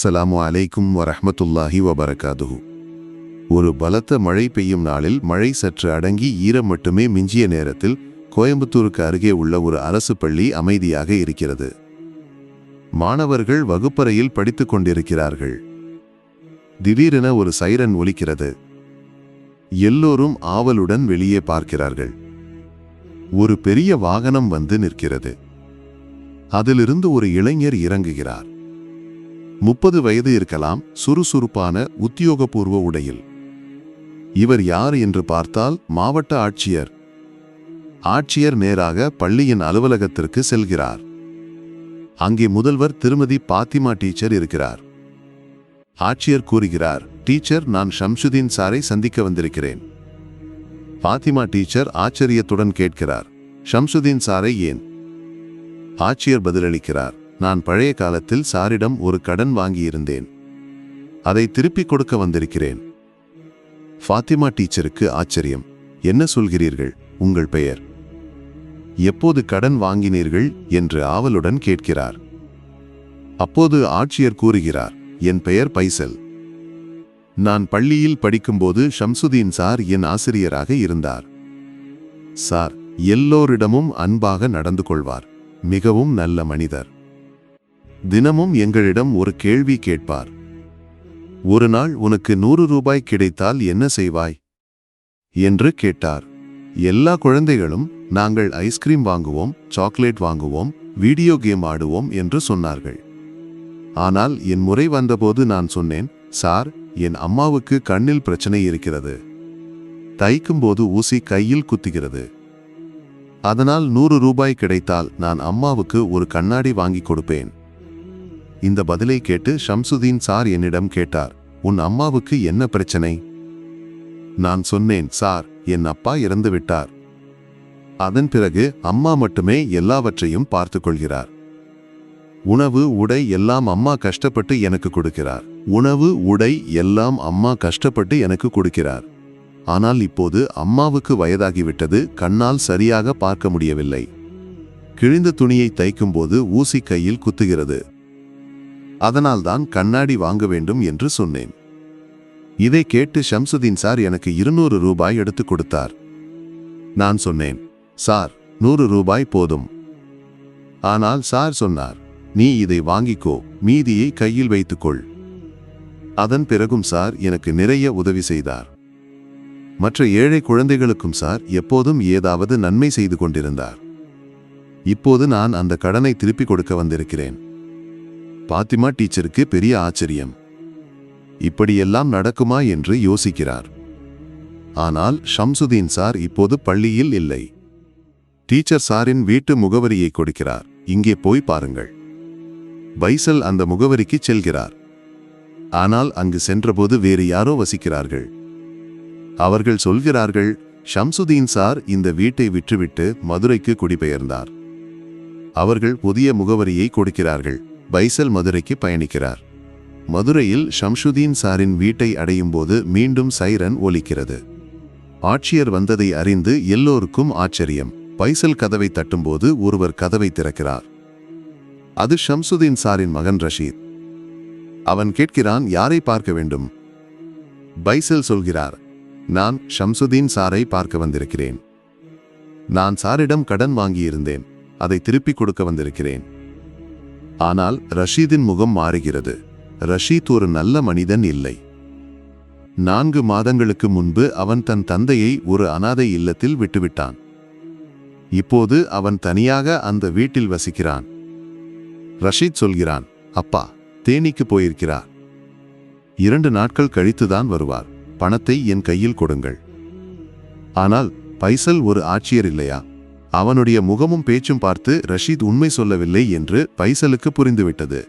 அஸ்ஸலாமு அலைக்கும் வரஹ்மத்துல்லாஹி வபரகாதுஹு. ஒரு பலத்த மழை பெய்யும் நாளில் மழை சற்று அடங்கி ஈரம் மட்டுமே மிஞ்சிய நேரத்தில் கோயம்புத்தூருக்கு அருகே உள்ள ஒரு அரசு பள்ளி அமைதியாக இருக்கிறது. மாணவர்கள் வகுப்பறையில் படித்துக் கொண்டிருக்கிறார்கள். திடீரென ஒரு சைரன் ஒலிக்கிறது. எல்லோரும் ஆவலுடன் வெளியே பார்க்கிறார்கள். ஒரு பெரிய வாகனம் வந்து நிற்கிறது. அதிலிருந்து ஒரு இளைஞர் இறங்குகிறார். முப்பது வயது இருக்கலாம் சுறுசுறுப்பான உத்தியோகபூர்வ உடையில். இவர் யார் என்று பார்த்தால் மாவட்ட ஆட்சியர். ஆட்சியர் நேராக பள்ளியின் அலுவலகத்திற்கு செல்கிறார். அங்கே முதல்வர் திருமதி பாத்திமா டீச்சர் இருக்கிறார். ஆட்சியர் கூறுகிறார் டீச்சர் நான் ஷம்சுதீன் சாரை சந்திக்க வந்திருக்கிறேன். பாத்திமா டீச்சர் ஆச்சரியத்துடன் கேட்கிறார் ஷம்சுதீன் சாரை ஏன்? ஆட்சியர் பதிலளிக்கிறார் நான் பழைய காலத்தில் சாரிடம் ஒரு கடன் வாங்கியிருந்தேன். அதை திருப்பிக் கொடுக்க வந்திருக்கிறேன். ஃபாத்திமா டீச்சருக்கு ஆச்சரியம். என்ன சொல்கிறீர்கள்? உங்கள் பெயர்? எப்போது கடன் வாங்கினீர்கள்? என்று ஆவலுடன் கேட்கிறார். அப்போது ஆட்சியர் கூறுகிறார் என் பெயர் பைசல். நான் பள்ளியில் படிக்கும்போது ஷம்சுதீன் சார் என் ஆசிரியராக இருந்தார். சார் எல்லோரிடமும் அன்பாக நடந்து கொள்வார். மிகவும் நல்ல மனிதர். தினமும் எங்களிடம் ஒரு கேள்வி கேட்பார். ஒரு நாள் உனக்கு நூறு ரூபாய் கிடைத்தால் என்ன செய்வாய்? என்று கேட்டார். எல்லா குழந்தைகளும் நாங்கள் ஐஸ்கிரீம் வாங்குவோம் சாக்லேட் வாங்குவோம் வீடியோ கேம் ஆடுவோம் என்று சொன்னார்கள். ஆனால் என் முறை வந்தபோது நான் சொன்னேன் சார் என் அம்மாவுக்கு கண்ணில் பிரச்சனை இருக்கிறது. தைக்கும்போது ஊசி கையில் குத்துகிறது. அதனால் நூறு ரூபாய் கிடைத்தால் நான் அம்மாவுக்கு ஒரு கண்ணாடி வாங்கி கொடுப்பேன். இந்த பதிலை கேட்டு ஷம்சுதீன் சார் என்னிடம் கேட்டார் உன் அம்மாவுக்கு என்ன பிரச்சனை? நான் சொன்னேன் சார் என் அப்பா இறந்துவிட்டார் அதன் பிறகு அம்மா மட்டுமே எல்லாவற்றையும் பார்த்து கொள்கிறார். உணவு உடை எல்லாம் அம்மா கஷ்டப்பட்டு எனக்கு கொடுக்கிறார். உணவு உடை எல்லாம் அம்மா கஷ்டப்பட்டு எனக்கு கொடுக்கிறார். ஆனால் இப்போது அம்மாவுக்கு வயதாகிவிட்டது கண்ணால் சரியாக பார்க்க முடியவில்லை. கிழிந்த துணியை தைக்கும்போது ஊசி கையில் குத்துகிறது. அதனால்தான் கண்ணாடி வாங்க வேண்டும் என்று சொன்னேன். இதை கேட்டு ஷம்சுதீன் சார் எனக்கு இருநூறு ரூபாய் எடுத்து கொடுத்தார். நான் சொன்னேன் சார் நூறு ரூபாய் போதும். ஆனால் சார் சொன்னார் நீ இதை வாங்கிக்கோ மீதியை கையில் வைத்துக்கொள். அதன் பிறகும் சார் எனக்கு நிறைய உதவி செய்தார். மற்ற ஏழை குழந்தைகளுக்கும் சார் எப்போதும் ஏதாவது நன்மை செய்து கொண்டிருந்தார். இப்போது நான் அந்த கடனை திருப்பிக் கொடுக்க வந்திருக்கிறேன். பாத்திமா டீச்சருக்கு பெரிய ஆச்சரியம். இப்படியெல்லாம் நடக்குமா என்று யோசிக்கிறார். ஆனால் ஷம்சுதீன் சார் இப்போது பள்ளியில் இல்லை. டீச்சர் சாரின் வீட்டு முகவரியை கொடுக்கிறார். இங்கே போய் பாருங்கள். பைசல் அந்த முகவரிக்கு செல்கிறார். ஆனால் அங்கு சென்றபோது வேறு யாரோ வசிக்கிறார்கள். அவர்கள் சொல்கிறார்கள் ஷம்சுதீன் சார் இந்த வீட்டை விற்றுவிட்டு மதுரைக்கு குடிபெயர்ந்தார். அவர்கள் புதிய முகவரியை கொடுக்கிறார்கள். பைசல் மதுரைக்கு பயணிக்கிறார். மதுரையில் ஷம்ஷுதீன் சாரின் வீட்டை அடையும் போது மீண்டும் சைரன் ஒலிக்கிறது. ஆட்சியர் வந்ததை அறிந்து எல்லோருக்கும் ஆச்சரியம். பைசல் கதவை தட்டும்போது ஒருவர் கதவை திறக்கிறார். அது ஷம்சுதீன் சாரின் மகன் ரஷீத். அவன் கேட்கிறான் யாரை பார்க்க வேண்டும்? பைசல் சொல்கிறார் நான் ஷம்சுதீன் சாரை பார்க்க வந்திருக்கிறேன். நான் சாரிடம் கடன் வாங்கியிருந்தேன். அதை திருப்பிக் கொடுக்க வந்திருக்கிறேன். ஆனால் ரஷீதின் முகம் மாறுகிறது. ரஷீத் ஒரு நல்ல மனிதன் இல்லை. நான்கு மாதங்களுக்கு முன்பு அவன் தன் தந்தையை ஒரு அனாதை இல்லத்தில் விட்டுவிட்டான். இப்போது அவன் தனியாக அந்த வீட்டில் வசிக்கிறான். ரஷீத் சொல்கிறான் அப்பா தேனிக்கு போயிருக்கிறார். இரண்டு நாட்கள் கழித்துதான் வருவார். பணத்தை என் கையில் கொடுங்கள். ஆனால் பைசல் ஒரு ஆட்சியர் இல்லையா? அவனுடைய முகமும் பேச்சும் பார்த்து ரஷீத் உண்மை சொல்லவில்லை என்று பைசலுக்கு புரிந்துவிட்டது.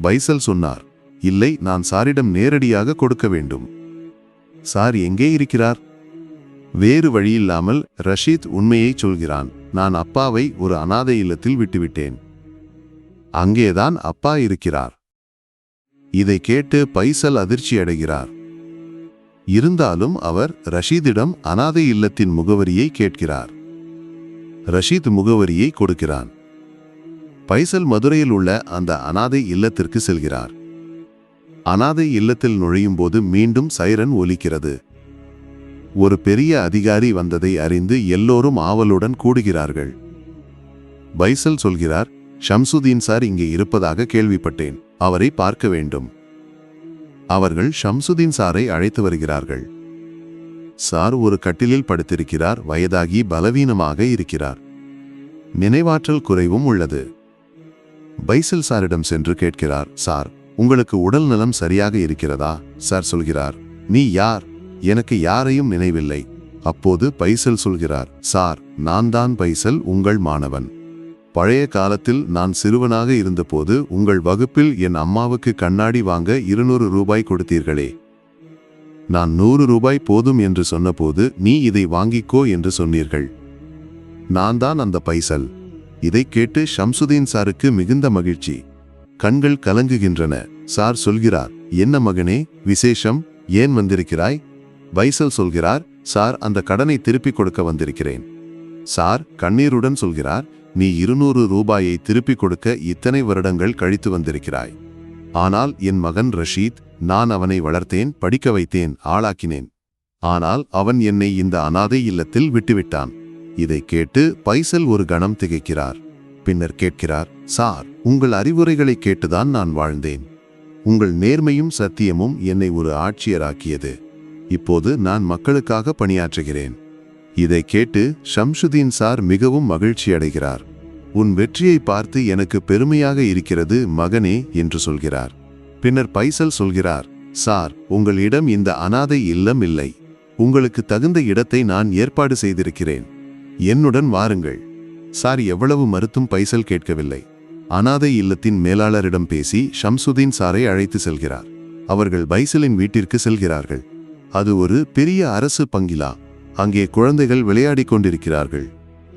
பைசல் சொன்னார் இல்லை நான் சாரிடம் நேரடியாக கொடுக்க வேண்டும். சார் எங்கே இருக்கிறார்? வேறு வழியில்லாமல் ரஷீத் உண்மையை சொல்கிறான். நான் அப்பாவை ஒரு அனாதை இல்லத்தில் விட்டுவிட்டேன். அங்கேதான் அப்பா இருக்கிறார். இதை கேட்டு பைசல் அதிர்ச்சி அடைகிறார். இருந்தாலும் அவர் ரஷீதிடம் அனாதை இல்லத்தின் முகவரியை கேட்கிறார். ரஷீத் முகவரியை கொடுக்கிறான். பைசல் மதுரையில் உள்ள அந்த அனாதை இல்லத்திற்கு செல்கிறார். அனாதை இல்லத்தில் நுழையும் போது மீண்டும் சைரன் ஒலிக்கிறது. ஒரு பெரிய அதிகாரி வந்ததை அறிந்து எல்லோரும் ஆவலுடன் கூடுகிறார்கள். பைசல் சொல்கிறார் ஷம்சுதீன் சார் இங்கே இருப்பதாக கேள்விப்பட்டேன். அவரை பார்க்க வேண்டும். அவர்கள் ஷம்சுதீன் சாரை அழைத்து வருகிறார்கள். சார் ஒரு கட்டிலில் படுத்திருக்கிறார் வயதாகி பலவீனமாக இருக்கிறார். நினைவாற்றல் குறைவும் உள்ளது. பைசல் சாரிடம் சென்று கேட்கிறார் சார் உங்களுக்கு உடல் நலம் சரியாக இருக்கிறதா? சார் சொல்கிறார் நீ யார்? எனக்கு யாரையும் நினைவில்லை. அப்போது பைசல் சொல்கிறார் சார் நான் தான் பைசல் உங்கள் மாணவன். பழைய காலத்தில் நான் சிறுவனாக இருந்தபோது உங்கள் வகுப்பில் என் அம்மாவுக்கு கண்ணாடி வாங்க இருநூறு ரூபாய் கொடுத்தீர்களே. நான் நூறு ரூபாய் போதும் என்று சொன்னபோது நீ இதை வாங்கிக்கோ என்று சொன்னீர்கள். நான் தான் அந்த பைசல். இதை கேட்டு ஷம்சுதீன் சாருக்கு மிகுந்த மகிழ்ச்சி. கண்கள் கலங்குகின்றன. சார் சொல்கிறார் என்ன மகனே விசேஷம்? ஏன் வந்திருக்கிறாய்? பைசல் சொல்கிறார் சார் அந்த கடனை திருப்பிக் கொடுக்க வந்திருக்கிறேன். சார் கண்ணீருடன் சொல்கிறார் நீ இருநூறு ரூபாயை திருப்பிக் கொடுக்க இத்தனை வருடங்கள் கழித்து வந்திருக்கிறாய். ஆனால் என் மகன் ரஷீத் நான் அவனை வளர்த்தேன் படிக்க வைத்தேன் ஆளாக்கினேன். ஆனால் அவன் என்னை இந்த அனாதை இல்லத்தில் விட்டுவிட்டான். இதை கேட்டு பைசல் ஒரு கணம் திகைக்கிறார். பின்னர் கேட்கிறார் சார் உங்கள் அறிவுரைகளை கேட்டுதான் நான் வாழ்ந்தேன். உங்கள் நேர்மையும் சத்தியமும் என்னை ஒரு ஆட்சியராக்கியது. இப்போது நான் மக்களுக்காக பணியாற்றுகிறேன். இதை கேட்டு ஷம்சுதீன் சார் மிகவும் மகிழ்ச்சி அடைகிறார் உன் வெற்றியை பார்த்து எனக்கு பெருமையாக இருக்கிறது மகனே என்று சொல்கிறார். பின்னர் பைசல் சொல்கிறார் சார் உங்களிடம் இந்த அனாதை இல்லம் இல்லை. உங்களுக்கு தகுந்த இடத்தை நான் ஏற்பாடு செய்திருக்கிறேன். என்னுடன் வாருங்கள். சார் எவ்வளவு மறுத்தும் பைசல் கேட்கவில்லை. அனாதை இல்லத்தின் மேலாளரிடம் பேசி ஷம்சுதீன் சாரை அழைத்து செல்கிறார். அவர்கள் பைசலின் வீட்டிற்கு செல்கிறார்கள். அது ஒரு பெரிய அரசு பங்கிலா. அங்கே குழந்தைகள் விளையாடிக் கொண்டிருக்கிறார்கள்.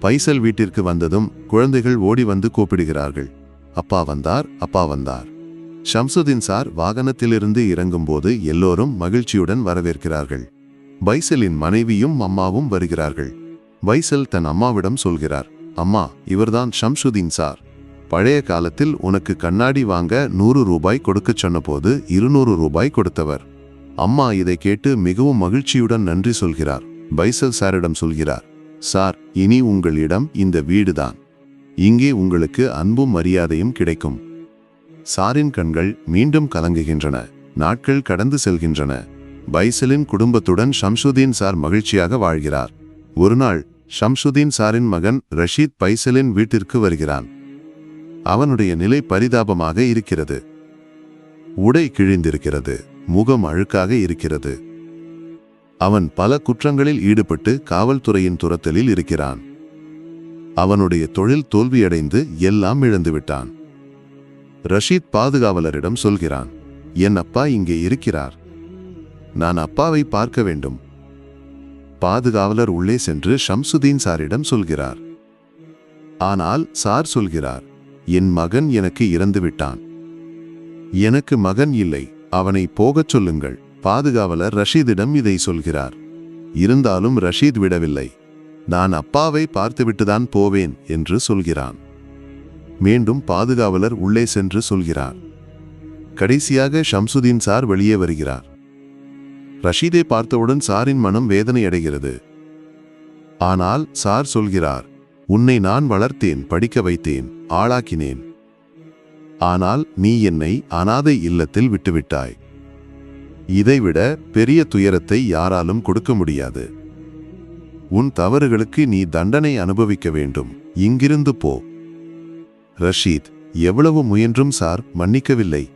பைசல் வீட்டிற்கு வந்ததும் குழந்தைகள் ஓடி வந்து கூப்பிடுகிறார்கள். அப்பா வந்தார் அப்பா வந்தார். ஷம்சுதீன் சார் வாகனத்திலிருந்து இறங்கும்போது எல்லோரும் மகிழ்ச்சியுடன் வரவேற்கிறார்கள். பைசலின் மனைவியும் அம்மாவும் வருகிறார்கள். பைசல் தன் அம்மாவிடம் சொல்கிறார் அம்மா இவர்தான் ஷம்சுதீன் சார். பழைய காலத்தில் உனக்கு கண்ணாடி வாங்க நூறு ரூபாய் கொடுக்கச் சொன்னபோது இருநூறு ரூபாய் கொடுத்தவர். அம்மா இதை கேட்டு மிகவும் மகிழ்ச்சியுடன் நன்றி சொல்கிறார். பைசல் சாரிடம் சொல்கிறார் சார் இனி உங்களிடம் இந்த வீடுதான். இங்கே உங்களுக்கு அன்பும் மரியாதையும் கிடைக்கும். சாரின் கண்கள் மீண்டும் கலங்குகின்றன. நாட்கள் கடந்து செல்கின்றன. பைசலின் குடும்பத்துடன் ஷம்சுதீன் சார் மகிழ்ச்சியாக வாழ்கிறார். ஒருநாள் ஷம்சுதீன் சாரின் மகன் ரஷீத் பைசலின் வீட்டிற்கு வருகிறான். அவனுடைய நிலை பரிதாபமாக இருக்கிறது. உடை கிழிந்திருக்கிறது. முகம் அழுக்காக இருக்கிறது. அவன் பல குற்றங்களில் ஈடுபட்டு காவல்துறையின் துரத்தலில் இருக்கிறான். அவனுடைய தொழில் தோல்வியடைந்து எல்லாம் இழந்துவிட்டான். ரஷீத் பாதுகாவலரிடம் சொல்கிறான் என் அப்பா இங்கே இருக்கிறார். நான் அப்பாவை பார்க்க வேண்டும். பாதுகாவலர் உள்ளே சென்று ஷம்சுதீன் சாரிடம் சொல்கிறார். ஆனால் சார் சொல்கிறார் என் மகன் எனக்கு இறந்துவிட்டான். எனக்கு மகன் இல்லை அவனை போகச் சொல்லுங்கள். பாதுகாவலர் ரஷீதிடம் இதை சொல்கிறார். இருந்தாலும் ரஷீத் விடவில்லை. நான் அப்பாவை பார்த்துவிட்டுதான் போவேன் என்று சொல்கிறான். மீண்டும் பாதுகாவலர் உள்ளே சென்று சொல்கிறார். கடைசியாக ஷம்சுதீன் சார் வெளியே வருகிறார். ரஷீதை பார்த்தவுடன் சாரின் மனம் வேதனை அடைகிறது ஆனால் சார் சொல்கிறார் உன்னை நான் வளர்த்தேன் படிக்க வைத்தேன் ஆளாக்கினேன். ஆனால் நீ என்னை அனாதை இல்லத்தில் விட்டுவிட்டாய். இதைவிட பெரிய துயரத்தை யாராலும் கொடுக்க முடியாது. உன் தவறுகளுக்கு நீ தண்டனை அனுபவிக்க வேண்டும். இங்கிருந்து போ. ரஷீத் எவ்வளவு முயன்றும் சார் மன்னிக்கவில்லை.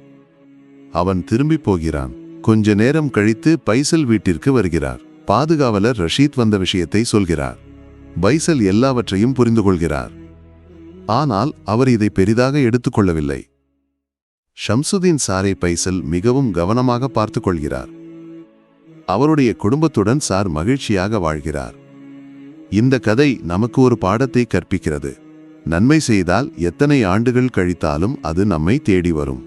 அவன் திரும்பி போகிறான். கொஞ்ச நேரம் கழித்து பைசல் வீட்டிற்கு வருகிறார். பாதுகாவலர் ரஷீத் வந்த விஷயத்தை சொல்கிறார். பைசல் எல்லாவற்றையும் புரிந்து கொள்கிறார் ஆனால் அவர் இதை பெரிதாக எடுத்துக்கொள்ளவில்லை. ஷம்சுதீன் சாரை பைசல் மிகவும் கவனமாக பார்த்து கொள்கிறார் அவருடைய குடும்பத்துடன் சார் மகிழ்ச்சியாக வாழ்கிறார். இந்த கதை நமக்கு ஒரு பாடத்தை கற்பிக்கிறது. நன்மை செய்தால் எத்தனை ஆண்டுகள் கழித்தாலும் அது நம்மை தேடி வரும்.